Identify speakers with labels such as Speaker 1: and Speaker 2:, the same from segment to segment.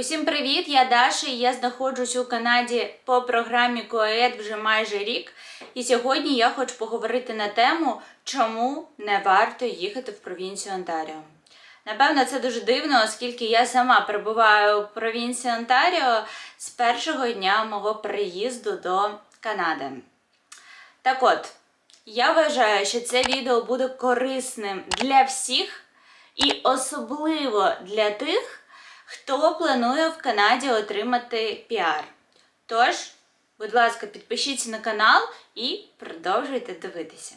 Speaker 1: Усім привіт! Я Даша і я знаходжусь у Канаді по програмі КОЕД вже майже рік. І сьогодні я хочу поговорити на тему, чому не варто їхати в провінцію Онтаріо. Напевно, це дуже дивно, оскільки я сама перебуваю в провінції Онтаріо з першого дня мого приїзду до Канади. Так от, я вважаю, що це відео буде корисним для всіх і особливо для тих, хто планує в Канаді отримати піар. Тож, будь ласка, підпишіться на канал і продовжуйте дивитися.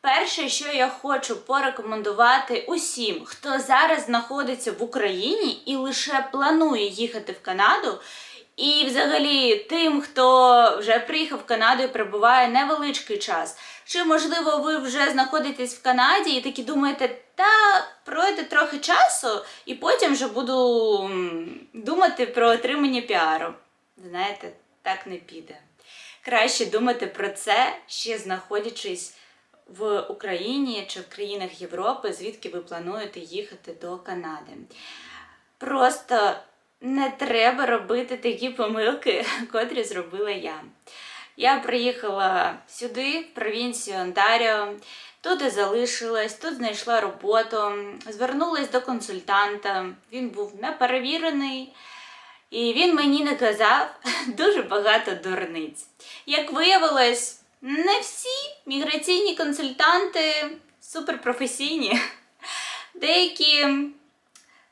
Speaker 1: Перше, що я хочу порекомендувати усім, хто зараз знаходиться в Україні і лише планує їхати в Канаду, і взагалі тим, хто вже приїхав в Канаду і перебуває невеличкий час. Чи, можливо, ви вже знаходитесь в Канаді і такі думаєте, та трохи часу, і потім вже буду думати про отримання піару. Знаєте, так не піде. Краще думати про це, ще знаходячись в Україні чи в країнах Європи, звідки ви плануєте їхати до Канади. Просто не треба робити такі помилки, котрі зробила я. Я приїхала сюди, в провінцію Онтаріо, тут і залишилась, тут знайшла роботу, звернулась до консультанта. Він був неперевірений, і він мені наказав дуже багато дурниць. Як виявилось, не всі міграційні консультанти суперпрофесійні. Деякі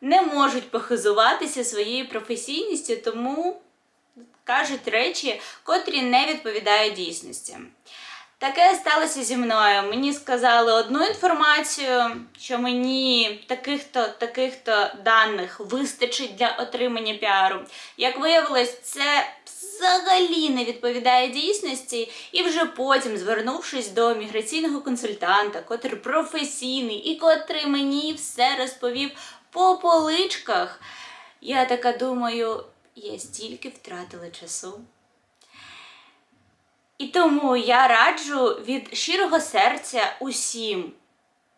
Speaker 1: не можуть похизуватися своєю професійністю, тому кажуть речі, котрі не відповідають дійсності. Таке сталося зі мною. Мені сказали одну інформацію, що мені таких-то таких-то даних вистачить для отримання піару. Як виявилось, це взагалі не відповідає дійсності, і вже потім, звернувшись до міграційного консультанта, котрий професійний і котрий мені все розповів по поличках, я така думаю, я стільки втратила часу. І тому я раджу від щирого серця усім.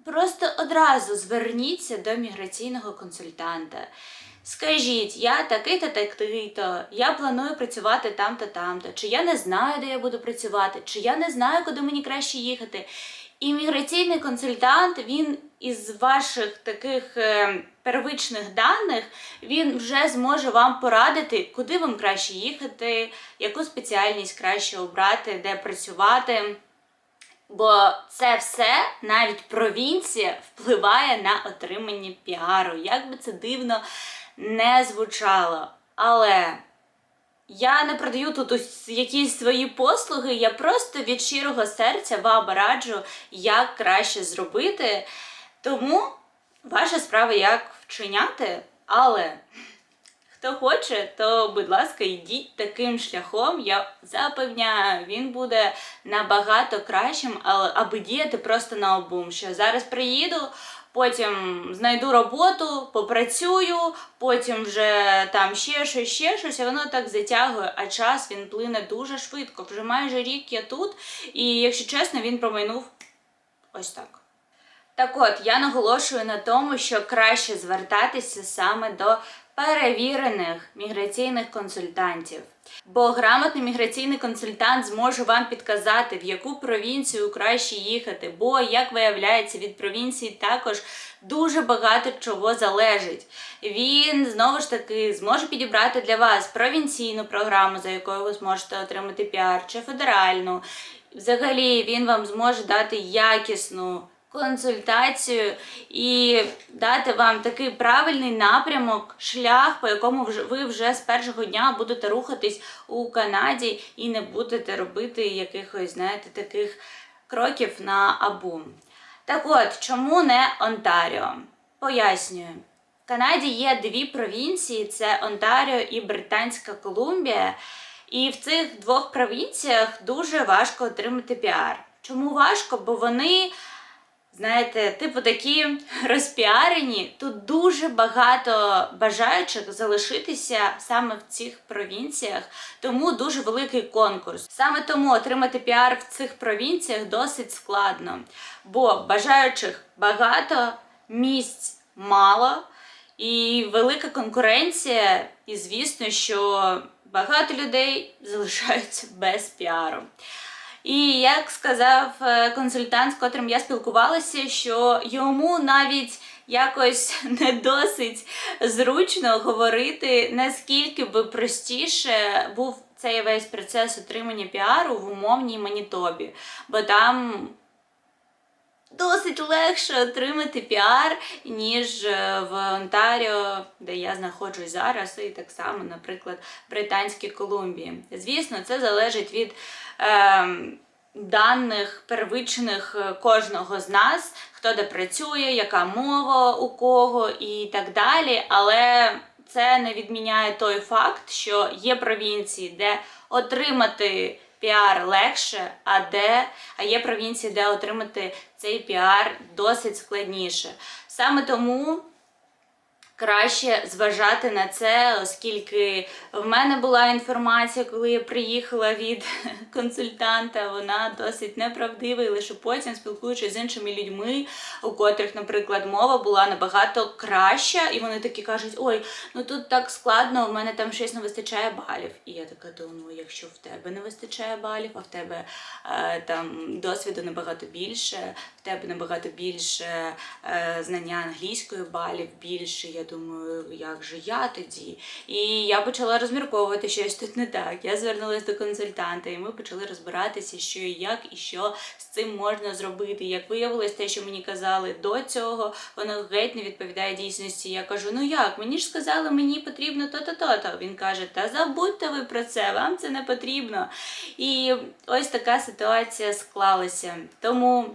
Speaker 1: Просто одразу зверніться до міграційного консультанта. Скажіть, я такий-то, такий-то, я планую працювати там-то, там-то, чи я не знаю, де я буду працювати, чи я не знаю, куди мені краще їхати. І міграційний консультант, він із ваших таких е, первичних даних, він вже зможе вам порадити, куди вам краще їхати, яку спеціальність краще обрати, де працювати. Бо це все, навіть провінція, впливає на отримання піару. Як би це дивно не звучало. Але я не продаю тут ось якісь свої послуги, я просто від щирого серця вам раджу, як краще зробити. Тому ваша справа як вчиняти, але хто хоче, то, будь ласка, йдіть таким шляхом. Я запевняю, він буде набагато кращим, але аби діяти просто на обум. Що зараз приїду, потім знайду роботу, попрацюю, потім вже там ще щось, ще щось, і воно так затягує, а час він плине дуже швидко. Вже майже рік я тут, і якщо чесно, він промайнув ось так. Так от, я наголошую на тому, що краще звертатися саме до перевірених міграційних консультантів. Бо грамотний міграційний консультант зможе вам підказати, в яку провінцію краще їхати. Бо, як виявляється, від провінції також дуже багато чого залежить. Він знову ж таки зможе підібрати для вас провінційну програму, за якою ви зможете отримати піар, чи федеральну. Взагалі, він вам зможе дати якісну консультацію і дати вам такий правильний напрямок, шлях, по якому ви вже з першого дня будете рухатись у Канаді і не будете робити якихось, знаєте, таких кроків на абум. Так от, чому не Онтаріо? Пояснюю. В Канаді є дві провінції: це Онтаріо і Британська Колумбія. І в цих двох провінціях дуже важко отримати піар. Чому важко? Бо вони знаєте, типу такі розпіарені. Тут дуже багато бажаючих залишитися саме в цих провінціях, тому дуже великий конкурс. Саме тому отримати піар в цих провінціях досить складно, бо бажаючих багато, місць мало. і велика конкуренція, і звісно, що багато людей залишаються без піару. І як сказав е, консультант, з котрим я спілкувалася, що йому навіть якось не досить зручно говорити, наскільки би простіше був цей весь процес отримання піару в умовній Манітобі, бо там досить легше отримати піар, ніж е, в Онтаріо, де я знаходжусь зараз, і так само, наприклад, в Британській Колумбії. Звісно, це залежить від. Е, Даних первичних е, кожного з нас, хто де працює, яка мова у кого і так далі. Але це не відміняє той факт, що є провінції, де отримати піар легше, а де а є провінції, де отримати цей піар досить складніше. Саме тому. Краще зважати на це, оскільки в мене була інформація, коли я приїхала від консультанта, вона досить неправдива, і лише потім, спілкуючись з іншими людьми, у котрих, наприклад, мова була набагато краща, і вони такі кажуть: ой, ну тут так складно, у мене там щось не вистачає балів. І я така думаю, якщо в тебе не вистачає балів, а в тебе е, там досвіду набагато більше, в тебе набагато більше е, знання англійської балів, більше. Я думаю, як же я тоді? І я почала розмірковувати щось тут не так. Я звернулася до консультанта, і ми почали розбиратися, що і як, і що з цим можна зробити. Як виявилось, те, що мені казали до цього, воно геть не відповідає дійсності. Я кажу: ну як, мені ж сказали, мені потрібно то-то, то-то. Він каже: Та забудьте ви про це, вам це не потрібно. І ось така ситуація склалася. Тому.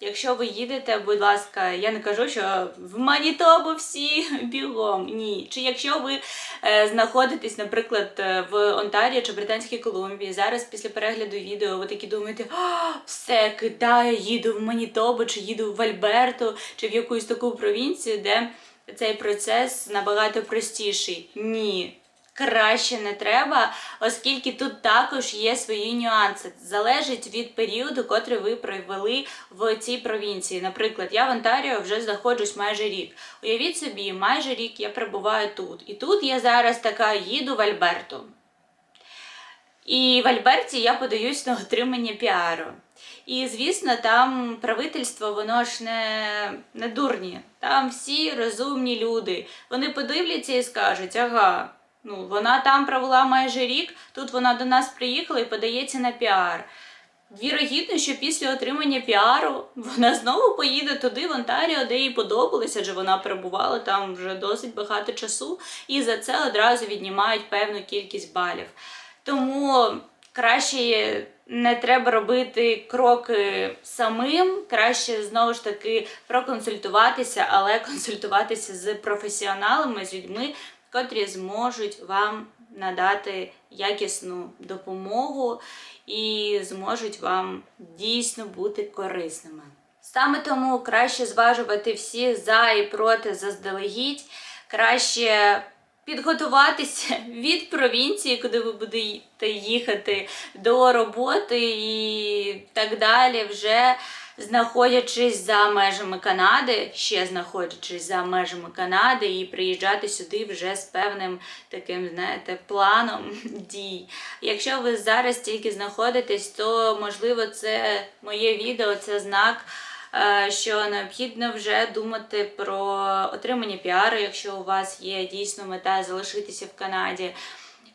Speaker 1: Якщо ви їдете, будь ласка, я не кажу, що в Манітобу всі бігом. Ні. Чи якщо ви е, знаходитесь, наприклад, е, в Онтарії чи Британській Колумбії, зараз після перегляду відео ви такі думаєте, все, кидаю, їду в Манітобу, чи їду в Альберту, чи в якусь таку провінцію, де цей процес набагато простіший. Ні краще не треба, оскільки тут також є свої нюанси. Залежить від періоду, котрий ви провели в цій провінції. Наприклад, я в Онтаріо вже знаходжусь майже рік. Уявіть собі, майже рік я перебуваю тут. І тут я зараз така їду в Альберту. І в Альберті я подаюсь на отримання піару. І, звісно, там правительство, воно ж не не дурні. Там всі розумні люди. Вони подивляться і скажуть, ага, Ну, Вона там провела майже рік, тут вона до нас приїхала і подається на піар. Вірогідно, що після отримання піару вона знову поїде туди, в Онтаріо, де їй подобалося, адже вона перебувала там вже досить багато часу, і за це одразу віднімають певну кількість балів. Тому краще не треба робити кроки самим, краще знову ж таки проконсультуватися, але консультуватися з професіоналами, з людьми, котрі зможуть вам надати якісну допомогу і зможуть вам дійсно бути корисними. Саме тому краще зважувати всі за і проти заздалегідь, краще підготуватися від провінції, куди ви будете їхати, до роботи і так далі вже знаходячись за межами Канади, ще знаходячись за межами Канади, і приїжджати сюди вже з певним таким, знаєте, планом дій. Якщо ви зараз тільки знаходитесь, то можливо це моє відео, це знак. Е, що необхідно вже думати про отримання піару, якщо у вас є дійсно мета залишитися в Канаді.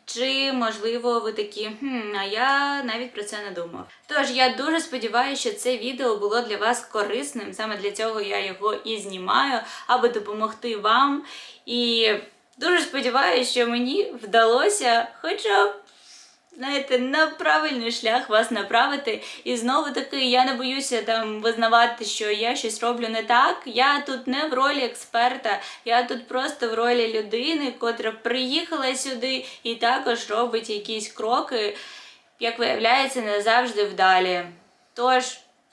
Speaker 1: Чи, можливо, ви такі, хм, а я навіть про це не думав. Тож я дуже сподіваюся, що це відео було для вас корисним. Саме для цього я його і знімаю, аби допомогти вам. І дуже сподіваюся, що мені вдалося хоча б знаєте, на правильний шлях вас направити. І знову таки я не боюся там визнавати, що я щось роблю не так. Я тут не в ролі експерта, я тут просто в ролі людини, котра приїхала сюди і також робить якісь кроки, як виявляється, не завжди вдалі. Тож.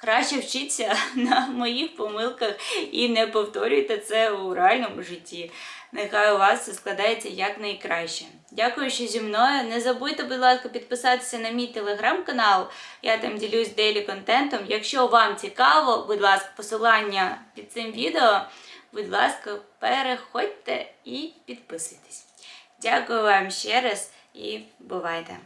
Speaker 1: Краще вчіться на моїх помилках і не повторюйте це у реальному житті. Нехай у вас все складається якнайкраще. Дякую, що зі мною. Не забудьте, будь ласка, підписатися на мій телеграм-канал. Я там ділюсь дейлі контентом. Якщо вам цікаво, будь ласка, посилання під цим відео будь ласка, переходьте і підписуйтесь. Дякую вам ще раз і бувайте!